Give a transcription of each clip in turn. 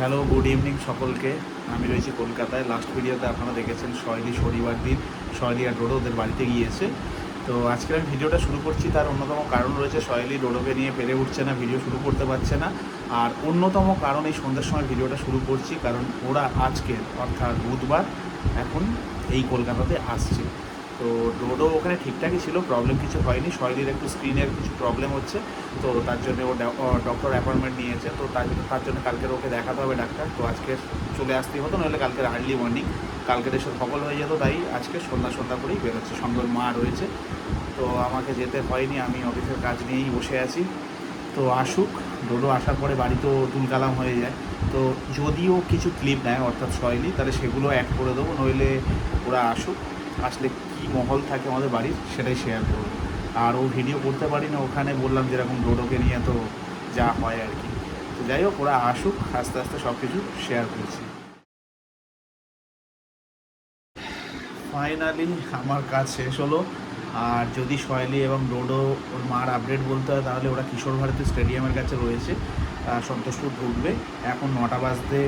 Hello good evening সকলকে। আমি রয়েছি কলকাতায়। লাস্ট ভিডিওতে আপনারা দেখেছেন শৈলী শনিবার দিন। শৈলী আর ডোডো ওদের বাড়িতে গিয়েছে। তো আজকে আমি ভিডিওটা শুরু করছি। তার অন্যতম কারণ রয়েছে শৈলী ডোডোকে নিয়ে পেরে উঠছে না ভিডিও শুরু করতে পারছে না। আর অন্যতম কারণ এই সন্ধ্যের সময় ভিডিওটা শুরু করছি। কারণ ওরা আজকে, অর্থাৎ বুধবার, এখন এই কলকাতাতে আসছে। তো ডোডো ওখানে ঠিকঠাকই ছিল প্রবলেম কিছু হয়নি। শৈলীর একটু স্ক্রিনের কিছু প্রবলেম হচ্ছে। তো তার জন্য ও ডক্টর অ্যাপয়েন্টমেন্ট নিয়েছে। তো তার জন্য তার জন্য কালকের ওকে দেখাতে হবে ডাক্তার। তো আজকে চলে আসতেই হতো, নাহলে কালকে আর্লি মর্নিং কালকে দেশে সকল হয়ে যেত, তাই আজকে সন্ধ্যা সন্ধ্যা করেই বেরোচ্ছে। ওর মা রয়েছে। তো আমাকে যেতে হয়নি, আমি অফিসের কাজ নিয়েই বসে আছি। তো আসুক, ডোডো আসার পরে বাড়ি বাড়িতেও তুলকালাম হয়ে যায়। তো যদিও কিছু ক্লিপ নেয়, অর্থাৎ শৈলী, তাহলে সেগুলো অ্যাড করে দেবো, নইলে ওরা আসুক। আসলে মহল থাকে আমাদের বাড়ির, সেটাই শেয়ার করব। আর ও ভিডিও করতে পারি না, ওখানে বললাম যেরকম ডোডোকে নিয়ে তো যা হয় আর কি। তো যাই হোক, ওরা আসুক, আস্তে আস্তে সব কিছু শেয়ার করছি। ফাইনালি আমার কাজ শেষ হলো। আর যদি শৈলী এবং ডোডো ওর মার আপডেট বলতে হয়, তাহলে ওরা কিশোর ভারতী স্টেডিয়ামের কাছে রয়েছে। সন্তোষপুর ঢুকবে। এখন নটা বাজতে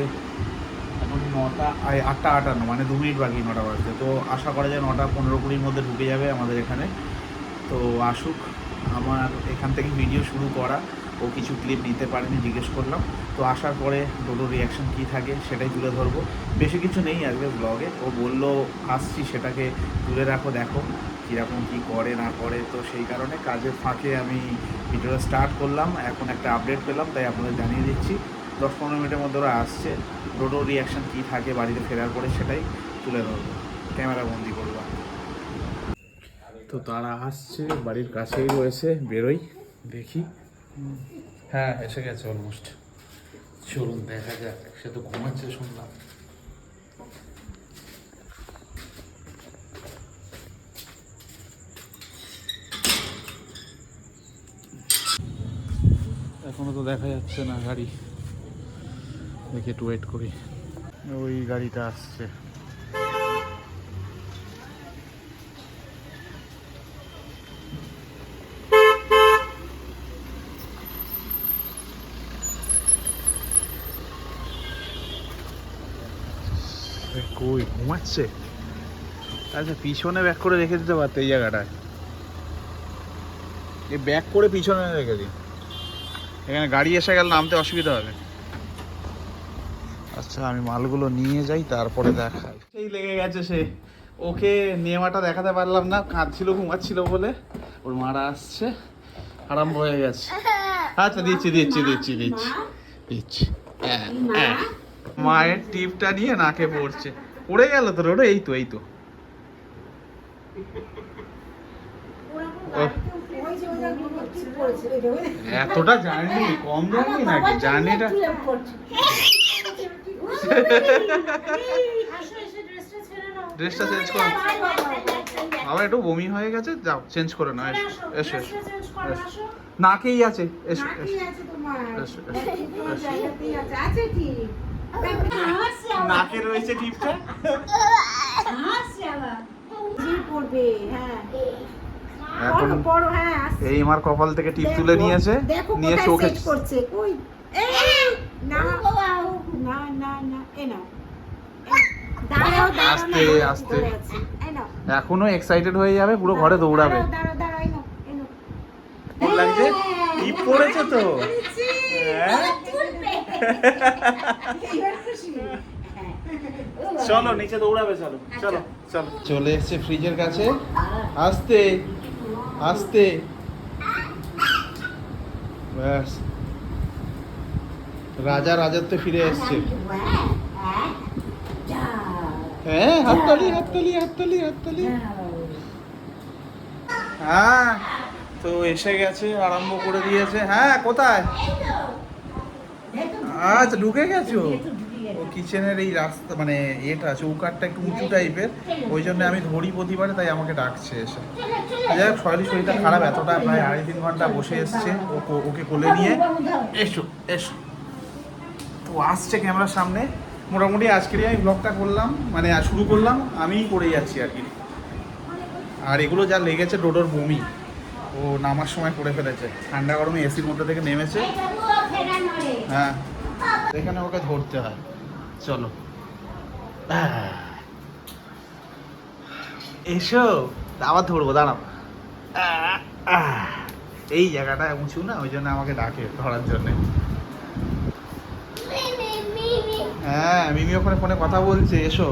নটা আটটা, আটান্ন মানে দু মিনিট বাকি নটা বাজতে। তো আশা করা যায় নটা পনেরো কুড়ির মধ্যে ঢুকে যাবে আমাদের এখানে। তো আসুক, আমার এখান থেকে ভিডিও শুরু করা। ও কিছু ক্লিপ নিতে পারেনি, জিজ্ঞেস করলাম। তো আসার পরে ডোডোর রিয়াকশন কী থাকে সেটাই তুলে ধরবো। বেশি কিছু নেই আজকে ব্লগে ও বলল, আসছি, সেটাকে তুলে রাখো, দেখো কীরকম কী করে, না করে। তো সেই কারণে কাজের ফাঁকে আমি ভিডিওটা স্টার্ট করলাম। এখন একটা আপডেট পেলাম, তাই আপনাদের জানিয়ে দিচ্ছি। দশ পনেরো মিনিটের মধ্যে ওরা আসছে। ডোডোর রিয়াকশন কী থাকে, বাড়িতে ফেরার পরে সেটাই তুলে ধরবো। ক্যামেরা বন্দি করব। তো তারা আসছে, বাড়ির কাছেই রয়েছে, বেরোই। দেখি। হ্যাঁ এসে গেছে অলমোস্ট চলুন, দেখা যাক। সে তো ঘুমাচ্ছে, শুনলাম। এখনও তো দেখা যাচ্ছে না গাড়ি। দেখি একটু ওয়েট করি। ওই গাড়িটা আসছে। কই ঘুমাচ্ছে? আচ্ছা পিছনে ব্যাক করে রেখে দিতে পারতো এই জায়গাটায়। এই ব্যাক করে পিছনে রেখে দিই। এখানে গাড়ি এসে গেলে নামতে অসুবিধা হবে। আচ্ছা আমি মালগুলো নিয়ে যাই তারপরে দেখাই। সেই লেগে গেছে সে। ওকে নেওয়াটা দেখাতে পারলাম না কাঁদছিল ঘুমাচ্ছিল বলে। ওর মারা আসছে আরম্ভ হয়ে গেছে। আচ্ছা দিচ্ছি দিচ্ছি দিচ্ছি দিচ্ছি দিচ্ছি। হ্যাঁ, হ্যাঁ। মায়ের টিপটা নিয়ে নাকে পড়ছে। পড়ে গেল তো রোড এই তো এই তো। এতটা জানি কম জার্নি নাকি? জার্নিটা ড্রেসটা চেঞ্জ করো। আবার একটু বমি হয়ে গেছে যাও চেঞ্জ করে নাও এসো এসো এসো নাকেই আছে এসো এসো। এসো, নাকে রয়েছে টিপটা। এখন এই আমার কপাল থেকে টিপ তুলে নিয়েছে নিয়ে চোখে করছে। কই? এই না। না না না এ নাও। দাঁড়াও দাঁড়াও আস্তে, আস্তে। পড়ে আছে। এই নাও। এখনও এক্সাইটেড হয়ে যাবে পুরো ঘরে দৌড়াবে। লাগছে? পড়েছে তো। হ্যাঁ? হ্যাঁ। চলো নিচে দৌড়াবে চলো। চলো চলো। চলে এসছে ফ্রিজের কাছে। আস্তে আস্তে। ব্যাস। রাজা রাজত্বে ফিরে এসছে। হ্যাঁ হাততালি হাততালি হাততালি হাততালি। হ্যাঁ তো এসে গেছে আরম্ভ করে দিয়েছে। হ্যাঁ কোথায়? আচ্ছা ঢুকে গেছো? ও কিচেনের এই রাস্তা মানে এটা চৌকাটটা একটু উঁচু টাইপের। ওই জন্য আমি ধরি প্রতিবারে তাই আমাকে ডাকছে এসে। যাই হোক শরীর শরীরটা খারাপ এতটা প্রায় আড়াই তিন ঘণ্টা বসে এসছে। ওকে কোলে নিয়ে। এসো এসো। তো আসছে ক্যামেরার সামনে। মোটামুটি আজকেরই আমি ব্লগটা করলাম মানে শুরু করলাম, আমিই করে যাচ্ছি আর কি। আর এগুলো যা লেগেছে ডোডোর বমি, ও নামার সময় করে ফেলেছে। ঠান্ডা গরমে এসির মধ্যে থেকে নেমেছে। হ্যাঁ এখানে ওকে ধরতে হয়। চলো। এসো। আবার ধরবো, দাঁড়াও। এই জায়গাটা উঁচু না, ওই জন্য আমাকে ডাকে ধরার জন্যে। হ্যাঁ মিমি ওখানে ফোনে কথা বলছে, এসো।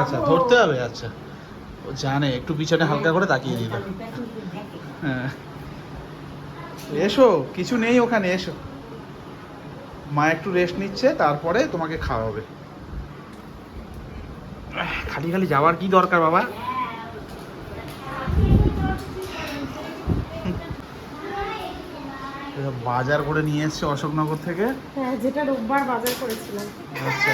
আচ্ছা ধরতে হবে আচ্ছা। ও জানে, একটু পিছনে হালকা করে তাকিয়ে দিল। হ্যাঁ। এসো, কিছু নেই ওখানে, এসো। মা একটু রেস্ট নিচ্ছে, তারপরে তোমাকে খাওয়াবে। খালি খালি যাওয়ার কি দরকার বাবা? বাজার করে নিয়ে এসছে অশোকনগর থেকে। হ্যাঁ যেটা রোববার বাজার করেছিলাম। আচ্ছা।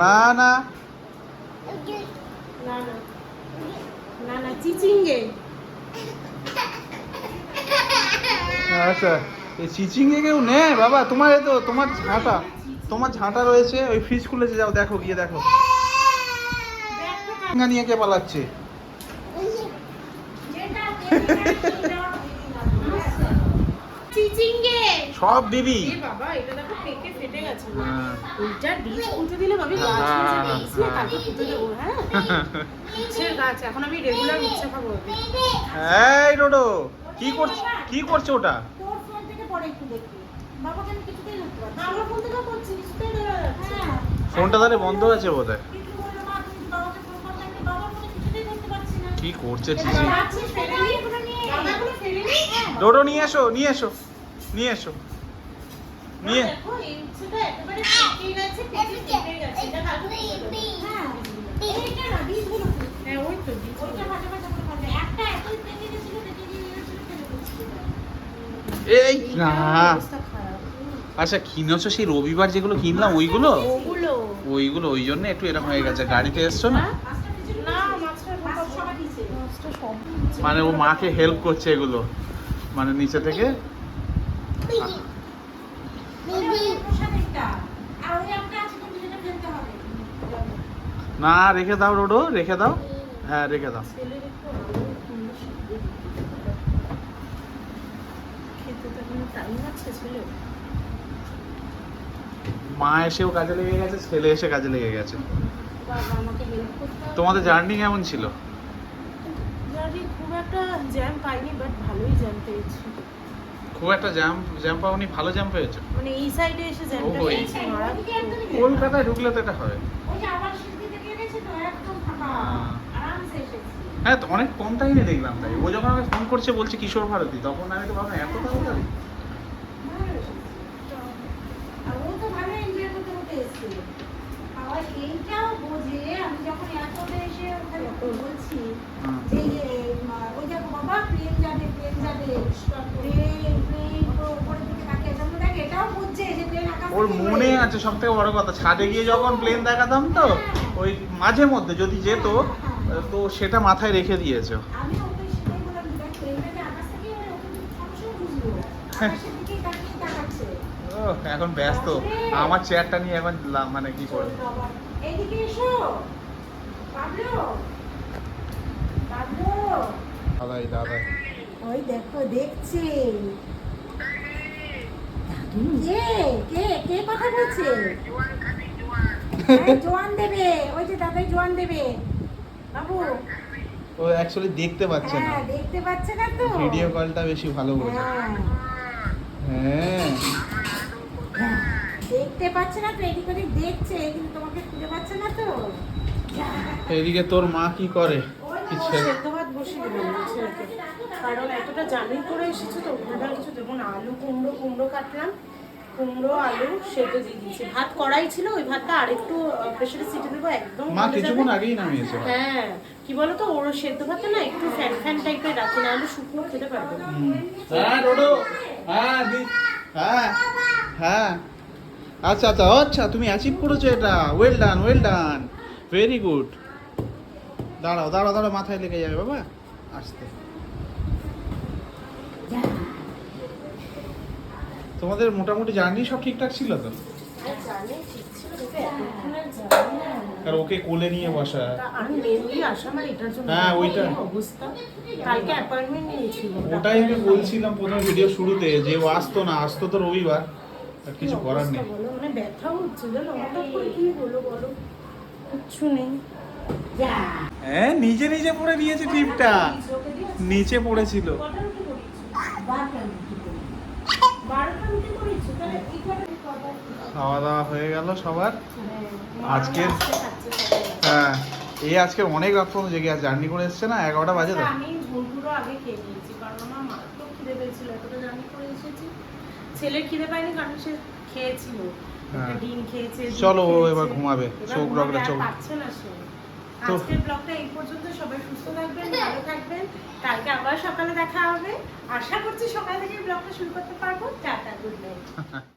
না না। না না। না না চিচিঙ্গে। আচ্ছা এই চিচিংয়ে কেউ নে বাবা তোমার এই তো তোমার ঝাঁটা তোমার ঝাঁটা রয়েছে ওই ফ্রিজ খুলেছে যাও দেখো গিয়ে দেখো। নিয়ে কে পালাচ্ছে? সব দিবি বাবা এটা দেখো পেকে ফেটে গেছে। হ্যাঁ। ওইটা বীজ পুঁতে দিলে ভাবি গাছ বীজ নিয়ে তারপর পুঁতে দেবো হ্যাঁ? উচ্ছের গাছ এখন আমি রেগুলার উচ্ছে খাব এই ডোডো কি করছে কি করছে ওটা? তোর ফোন থেকে পরে একটু দেখবি বাবাকে আমি কিছুতেই ধরতে পারছি না। ফোন থেকেও করছি কিছুতেই ধরা যাচ্ছে ফোনটা তাহলে বন্ধ আছে বোধ হয় কিছু বলল মা, তুমি বাবাকে ফোন করতে আমি বাবার ফোনে কিছুতেই ধরতে পারছি না। কি করছে চিচি? ডোডো নিয়ে এসো নিয়ে এসো নিয়ে এসো নিয়ে এই। হ্যাঁ। না। হ্যাঁ। আচ্ছা কিনেছো সেই রবিবার যেগুলো কিনলাম ওইগুলো ওইগুলো ওই জন্য একটু এরকম হয়ে গেছে গাড়িতে এসছো না না মাছটা সবাই দিছে মাছটা সব মানে ও মাকে হেল্প করছে এগুলো। মানে নিচে থেকে। না, রেখে দাও রোডো, রেখে দাও। হ্যাঁ রেখে দাও। মা এসেও কাজে লেগে গেছে, ছেলে এসে কাজে লেগে গেছে। তোমাদের জার্নি কেমন ছিল? খুব একটা জ্যাম পাইনি বাট ভালোই জ্যাম পেয়েছি। খুব একটা জ্যাম জ্যাম পাওনি ভালো জ্যাম পেয়েছ? মানে এই সাইডে এসে জ্যামটা পেয়েছি। কলকাতায় ঢুকলে তো এটা হয়। ওই যে আবার সিদ্ধি থেকে এনেছে তো একদম ফাঁকা। হ্যাঁ। আরামসে এসেছি। হ্যাঁ তো অনেক কম টাইমে দেখলাম তাই। ও যখন আমাকে ফোন করছে বলছে কিশোর ভারতী তখন আমি তো ভাবলাম এত তাড়াতাড়ি আর ও তো ভালো এনজয় করতে করতে এসেছিল আবার এইটাও বোঝে আমি যখন এয়ারপোর্টে এসে ওখানে বলছি যে ওই দেখো বাবা প্লেন যাবে প্লেন যাবে প্লেন প্লেন উপরের দিকে তাকিয়ে আমরা দেখ এটাও বুঝছে যে প্লেন আকাশ ওর মনে আছে সব থেকে বড় কথা ছাদে গিয়ে যখন প্লেন দেখাতাম তো ওই মাঝে মধ্যে যদি যেত তো সেটা মাথায় রেখে দিয়েছে। আমি ওকে সেটাই বললাম যে দেখ প্লেনটা আকাশ থেকে? ওকে সবসময় বুঝলো আকাশের দিকেই তাকিয়ে তাকাচ্ছে ও এখন ব্যস্ত। আমার চেয়ারটা নিয়ে এখন মানে কি করবে? এইদিকে এসো। পাবলো। পাবলো। দাদাই দাদাই। ওই দেখো দেখছে। কে কে কে কথা বলছে? জোয়ান দেবে। ওই যে দাদাই জোয়ান দেবে। বাবু। ও অ্যাকচুয়ালি দেখতে পাচ্ছে না। হ্যাঁ দেখতে পাচ্ছে না তো। ভিডিও কলটা বেশি ভালো বোঝে। হ্যাঁ। হ্যাঁ, দেখতে পাচ্ছে না তো এদিক ওদিক দেখছে কিন্তু তোমাকে খুঁজে পাচ্ছে না তো। এদিকে তোর মা কি করে? সেদ্ধ ভাত বসিয়ে দিলাম কারণ এতটা জার্নি করে এসেছে তো ওখানটা কিছু দেবো না। আলু কুমড়ো কুমড়ো কাটলাম। কুমড়ো আলু সেদ্ধ দিয়ে দিয়েছি। ভাত কড়াই ছিল ওই ভাতটা আরেকটু প্রেশারে সিটি দেবো একদম মা। কিছুক্ষণ আগেই নামিয়েছে হ্যাঁ। কি বলতো ওর সেদ্ধ ভাতটা না একটু ফ্যান ফ্যান টাইপের রাখি না হলে শুকনো খেতে পারবে না। হ্যাঁ হ্যাঁ হ্যাঁ হ্যাঁ। আচ্ছা আচ্ছা আচ্ছা তুমি অ্যাচিভ করেছ এটা। Well done well done very good দাঁড়াও দাঁড়াও দাঁড়াও মাথায় লেগে যাবে বাবা। আসতে। তোমাদের মোটামুটি জার্নি সব ঠিকঠাক ছিল তো? আর ওকে কোলে নিয়ে বসা। হ্যাঁ, ওইটা। ওটাই আমি বলছিলাম প্রথমে ভিডিও শুরুতে যে ও আসতো না আসতো তো রবিবার। আর কিছু করার নেই। ব্যথা হচ্ছে জানো? হঠাৎ করে কি হলো বলো? কিচ্ছু নেই। হ্যাঁ নিজে নিজে পড়ে নিয়েছে টিপটা। নিচে পড়েছিল? খাওয়া দাওয়া হয়ে গেল সবার। হ্যাঁ, আজকের- আজকে হ্যাঁ এই আজকে অনেক রাত পর্যন্ত জেগে আছে। জার্নি করে এসছে না? এগারোটা বাজে তো? আমি ঝুলগুলো আগে খেয়ে নিয়েছি কারণ আমার মা তো খিদে পেয়েছিল। এতটা জার্নি করে এসেছি। ছেলে খিদে পায়নি কারণ সে খেয়েছিল। ডিম খেয়েছে চলো, এবার ঘুমাবে। চোখ ঘুমাবে, চোখ। পাচ্ছে না সে। আজকের ব্লগটা এই পর্যন্ত সবাই সুস্থ থাকবেন ভালো থাকবেন। কালকে আবার সকালে দেখা হবে। আশা করছি সকাল থেকে ব্লগটা শুরু করতে পারব। Tata good night